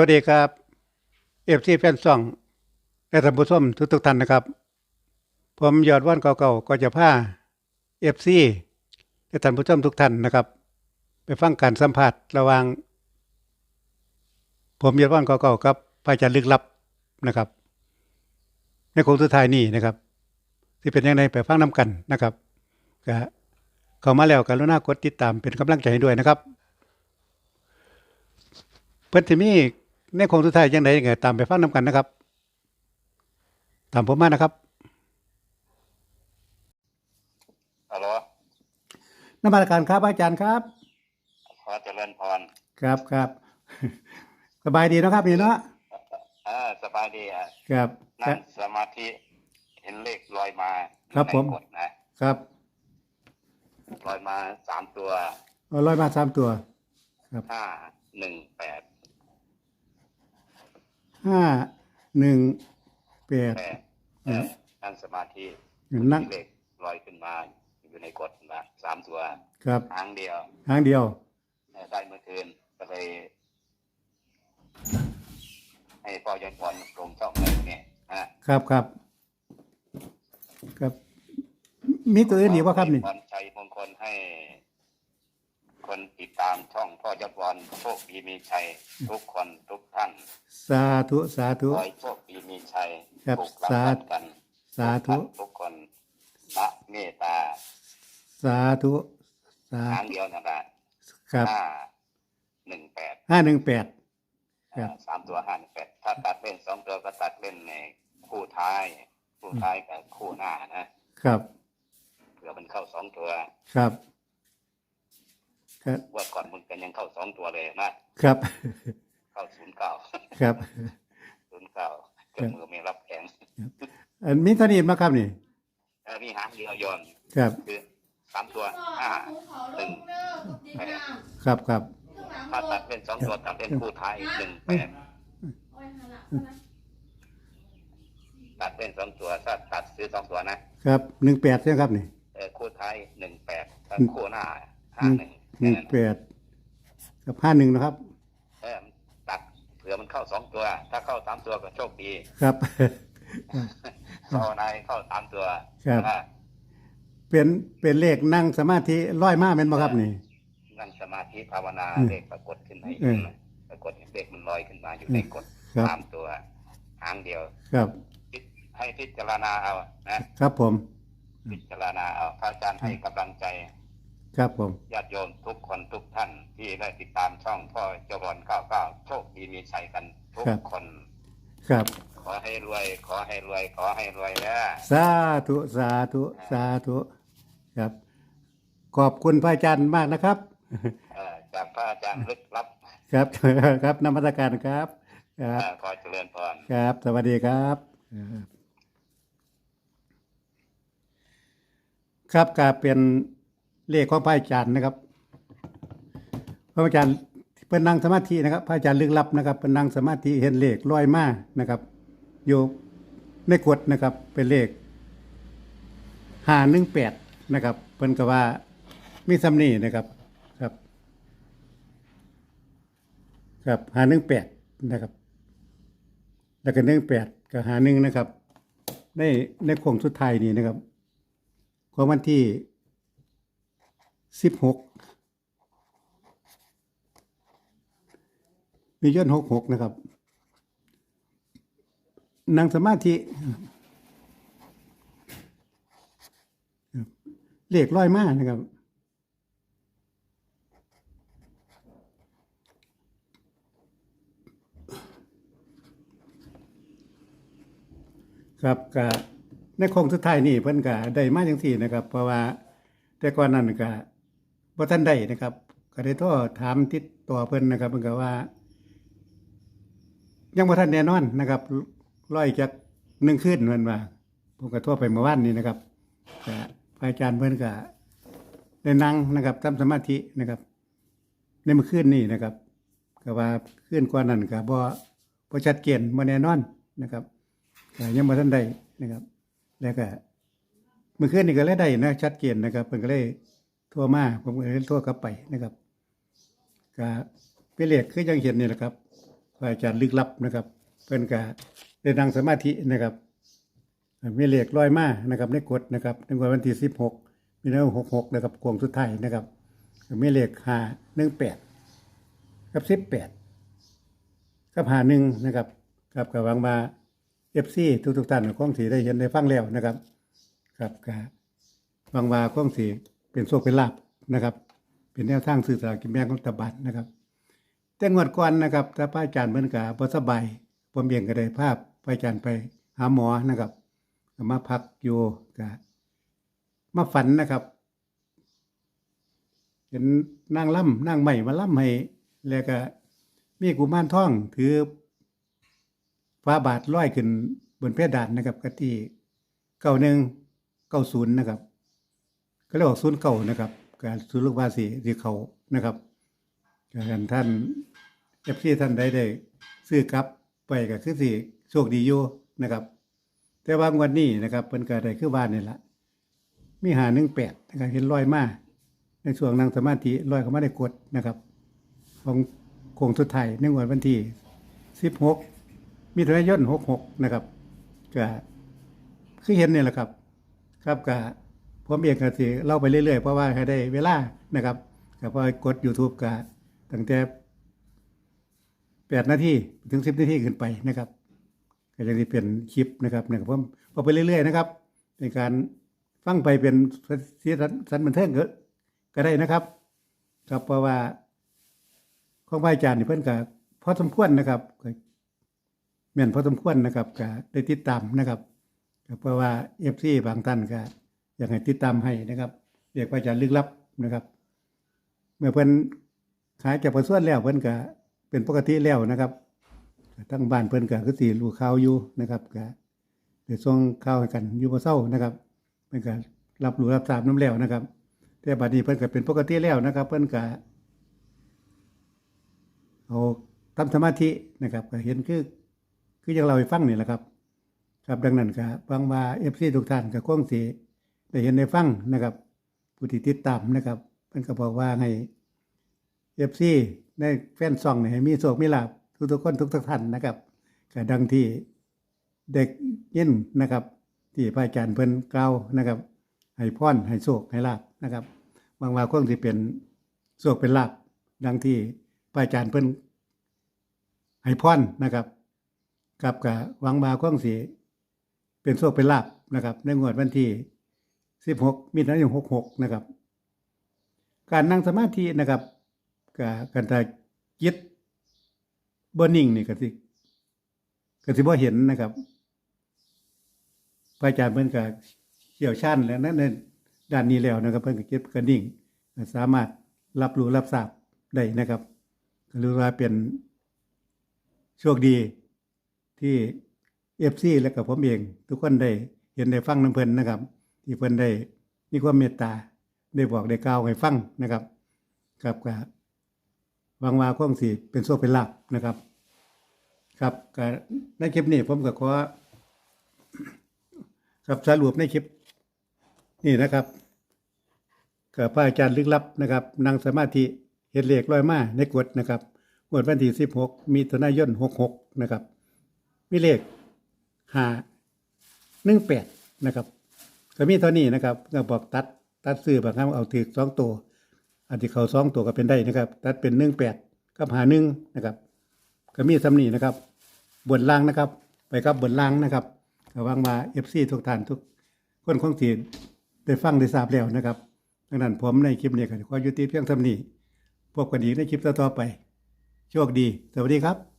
วัสดีครับเอฟซีแฟนซองและท่านผู้ชมทุกทุกๆท่านนะครับ ผมยอดว่านเก่าๆก็จะพาเอฟซีและท่านผู้ชมทุกท่านนะครับ ไปฟังการสัมผัสระหว่าง ผมยอดว่านเก่าๆกับพระอาจารย์ลึกลับนะครับ ในโค้งสุดท้ายนี้นะครับ ที่เป็นยังไงไปฟังน้กันนะครับก็เข้ามาแล้วกรุณากดติดตามเป็นกำลังใจให้ด้วยนะครับเพิ่นสิมี ในโคงสุดท้ายจังไดก็ตามไปฟังนํกันนะครับ ตามผมมานะครับฮัลโหลนมัสการครับอาจารย์ครับ ขอเจริญพร ครับครับสบายดีเนาะครับนี่เนาะเออสบายดีอะครับคนั่รังบสมาธิเห็นเลขลอยมาครับในผมกฎนะครับลอยมาสามตัวเอาร้อยมาสามตัวห้าหนึ่งแปด ห้าหนึ่งแปดแปดเออนั่งสมาธินั่งเลขลอยขึ้นมา อยู่ในกฎนะสามตัวครับหางเดียวหางเดียวเออได้เมื่อคืนก็เลยให้พ่อยันพรลงช่องเลยเนี่ยฮะครับครับ ครับ มีตัวอื่นอีกว่าครับนี่พรชัยมงคลให้ คนติดตามช่องพ่อยอดวอนโชคดีมีชัย ทุกคนทุกท่านสาธุสาธุ ขอให้โชคดีมีชัยครับถูกรางสาวัธุลกันสาธุ ทุกคนพระเมตตาสาธุสาหางธุเดียวนั่นแหละครับห้าหนึ่งแปดห้าหนึ่งแปด ครับ สามตัวห้าหนึ่งแปดถ้าตัดเล่นสองตัวก็ตัดเล่นในคู่ท้าย คู่ท้ายกับคู่หน้านะครับ เผื่อมันเข้าสองตัว ครับ ครับว่าก่อนมึงกันยังเข้าสองตัวเลยนะครับ เข้าศูนย์เก้าครับศูนย์เก้าเครื่องมือไม่รับแข็งอันมีเท่านี้มาครับนี่เออมีหางเดียวโยนครับคือสามตัวห้าหนึ่งครับครับถ้าตัดเล่นสองตัวตัดเล่นคู่ท้ายหนึ่งแปดตัดเล่นสองตัวถ้าตัดซื้อสองตัวนะครับหนึ่งแปดใช่ไหมครับนี่เออคู่ท้ายหนึ่งแปดถ้าหนึ่งคู่หน้าหห้านึ่งหนึ่ง หนึ่งแปดกับห้าหนึ่งนะครับ เออตัดเผื่อมันเข้าสองตัว ถ้าเข้าสามตัวก็โชคดีครับ เข้าในเข้าสามตัวครับ นะเป็นเป็นเลขนั่งสมาธิร้อยมาเป็นบ่ครับนี่ นั่งสมาธิภาวนาอืมเลขปรากฏขึ้นให้เออปรากฏเห็นเลขมันลอยขึ้นมาอยู่ในกฎครับ สามตัวหางเดียวครับพิให้พิจารณาเอานะ ครับผม พิจารณาเอาพระอาจารย์ให้กำลังใจ ครับผมญาติโยมทุกคนทุกท่านที่ได้ติดตามช่องพ่อเจรอนเก้าเก้าโชคดีมีชัยกันทุกคน ครับ ขอให้รวย ขอให้รวย ขอให้รวยนะสาธุสาธุสาธุครับ ขอบคุณพระอาจารย์มากนะครับเอ่อจากพระอาจารย์ลึกลับ ครับครับนมัสการครับครับเอ่อขอเจริญพรครับ สวัสดีครับครับครับก็เป็น เลขของพระอาจารย์นะครับ พระอาจารย์เป็นนั่งสมาธินะครับ พระอาจารย์ลึกลับนะครับเป็นนั่งสมาธิเห็นเลขลอยมานะครับ อยู่ในกฎนะครับ เป็นเลขห้าหนึ่งแปดนะครับ เพิ่นก็ว่ามีสำนีนะครับครับ ครับหาหนึ่งแปดนะครับ แล้วก็หนึ่งแปดกับหาหนึ่งนะครับในในโค้งสุดท้ายนี้นะครับของวันที่ สิบหกมียอดหกหกนะครับนั่งสมาธิเลขร้อยมากนะครับ ครับก็ในโค้งสุดท้ายนี่เพิ่นก็ได้มาจังซี่นะครับ เพราะว่าแต่ก่อนนั้นก็ บ่ทันได้นะครับ ก็ได้โทรถามติดต่อเพิ่นนะครับเพิ่นก็ว่า ยังบ่ทันแน่นอนนะครับร้อยจากหนึ่งคืนเพิ่นว่าผมก็โทรไปเมื่อวานนี้นะครับพระอาจารย์เพิ่นก็ได้นั่งนะครับทำสมาธินะครับ ในเมื่อคืนนี้นะครับก็ว่าคืนก่อนนั้นก็บ่บ่ชัดเจนบ่แน่นอนนะครับก็ยังบ่ทันได้นะครับ แล้วก็เมื่อคืนนี่ก็เลยได้นะชัดเจนนะครับเพิ่นก็เลย ทั่วมาผมก็เลยโทั่วกลับไปนะครับก็เป็นเลขคือยังเห็นนี่แหละครับพระอาจารย์ลึกลับนะครับ เพิ่นก็ได้นั่งสมาธินะครับมีเลขร้อยมานะครับในกฎนะครับในวันที่สิบหกมีนาคมหกหกนะครับโค้งสุดท้ายนะครับมีเลขห้าหนึ่งแปดกับสิบแปดกับหาหนึ่งนะครับกับกับวังมาเอฟซีทุกทุกท่านคงสีได้เห็นได้ฟังแล้วนะครับ ครับก็หวังว่าคงสี เป็นโชคเป็นลาบนะครับ เป็นแนวทางสื่อสารกินแบ่งของรัฐบาลนะครับแต่งวดก่อนนะครับถ้าพระอาจารย์เพิ่นก็บ่สบายผมเองก็ได้ภาพพระอาจารย์ไปหาหมอนะครับมาพักอยู่ก็มาฝันนะครับ เห็นนางล่ำนางใหม่มาล่ำให้แล้วก็มีกุมารทองถือฟ้าบาทลอยขึ้นบนเพดานนะครับก็ที่เก้าหนึ่งเก้าศูนย์นะครับ ก็เรียกว่าศูนย์เก่านะครับ การศูนย์ลูกภาษีที่เขานะครับการท่านเอฟซีท่านใดได้ซื้อกลับไปก็คือสิโชคดีอยู่นะครับ แต่ว่างวันนี้นะครับเพิ่นก็ไดคือบ้านนี่แหละมีหาหนึ่งแปดนะครับเห็นลอยมาในช่วงนั่งสมาธิลอยเข้ามาได้กดนะครับของโคงสุดท้ายในงวดวันที่สิบหกมีถุนายนหกหกนะครับก็คือเห็นนี่แหละครับ ครับก็ ผมเองก็สิเล่าไปเรื่อยๆ เพราะว่าให้ได้เวลานะครับก็พอกด YouTube ก็ตั้งแต่แปดนาทีถึงสิบนาทีขึ้นไปนะครับก็จะเป็นคลิปนะครับนะครับผมพอไปเรื่อยๆนะครับในการฟังไปเป็นสีสันสันบันเทิงก็ก็ได้นะครับ ครับเพราะว่าของพระอาจารย์นี่เพิ่อนก็พอสมควรนะครับก็แม่นพอสมควรนะครับก็ได้ติดตามนะครับก็เพราะว่าเอฟซีบางท่านก็ อยากให้ติดตามให้นะครับเรียกว่าจะลึกลับนะครับ เมื่อเพิ่นขายจากประส่วนแล้วเพิ่นก็เป็นปกติแล้วนะครับทั้งบ้านเพิ่นก็คือสิรู้ข่าวอยู่นะครับก็ได้ส่งข่าวให้กันอยู่บ่เศร้านะครับเพิ่นก็รับรู้รับทราบน้ำแล้วนะครับ แต่บัดนี้เพิ่นก็เป็นปกติแล้วนะครับ เพิ่นก็เอาทำสมาธินะครับก็เห็นคือคืออย่างเราให้ฟังนี่แหละครับ ครับดังนั้นก็หวังว่าเอฟซีทุกท่านก็คงสิ ได้เห็นได้ฟังนะครับ ผู้ที่ติดตามนะครับเพิ่นก็บอกว่าให้เอฟซีได้แฟนซองนี่ให้มีโชคมีลาภทุกๆคนทุกๆท่านนะครับก็ดังที่เด็กยินนะครับ ที่พระอาจารย์เพิ่นกล่าวนะครับให้พรให้โชคให้ลาภนะครับหวังว่าคงสิเป็นโชคเป็นลาภดังที่พระอาจารย์เพิ่นให้พรนะครับกับกะหวังมาข้องสีเป็นโชคเป็นลาบนะครับ ในงวดวันที่ 16มิถุนายน66นะครับ การนั่งสมาธินะครับกับการตาจิตบนิ่งนี่ก็สิก็สิบ่เห็นนะครับพระอาจารย์เพิ่นก็เชี่ยวชาญแล้วนั่นในด้านนี้แล้วนะครับ เพิ่นก็จิตก็นิ่ง สามารถรับรู้รับทราบได้นะครับก็รู้ว่าเป็นโชคดีที่เอฟซีและกับผมเอง ทุกคนได้เห็นได้ฟังน้ำเพลินนะครับ ที่เพิ่นได้มีความเมตตาได้บอกได้กล่าวให้ฟังนะครับครับก็หวังว่าคงสิเป็นโชคเป็นลาภนะครับ ครับก็ในคลิปนี้ผมก็ขอครับสรุปในคลิปนี่นะครับกับพระอาจารย์ลึกลับนะครับนั่งสมาธิเห็นเหลขลอยมาในกฎนะครับงวดวันที่16มีตุนายน66นะครับ มีเลขห้าหนึ่งแปดนะครับ ก็มีเท่านี้นะครับก็บอกตัดตัดซื้อบางครั้งเอาถือสองตัวอันที่เขาสองตัวก็เป็นได้นะครับ ตัดเป็นหนึ่งแปดกับหาหนึ่งนะครับ ก็มีสำนีนะครับ บนล่างนะครับ ไปกับบนล่างนะครับก็วางมาเอฟซีทุกท่านทุกคนของทีได้ฟังได้ทราบแล้วนะครับดังนั้นผมในคลิปนี้ก็ขอยุติเพียงเท่านี้พบกันอีกในคลิปต่อๆไป โชคดี สวัสดีครับ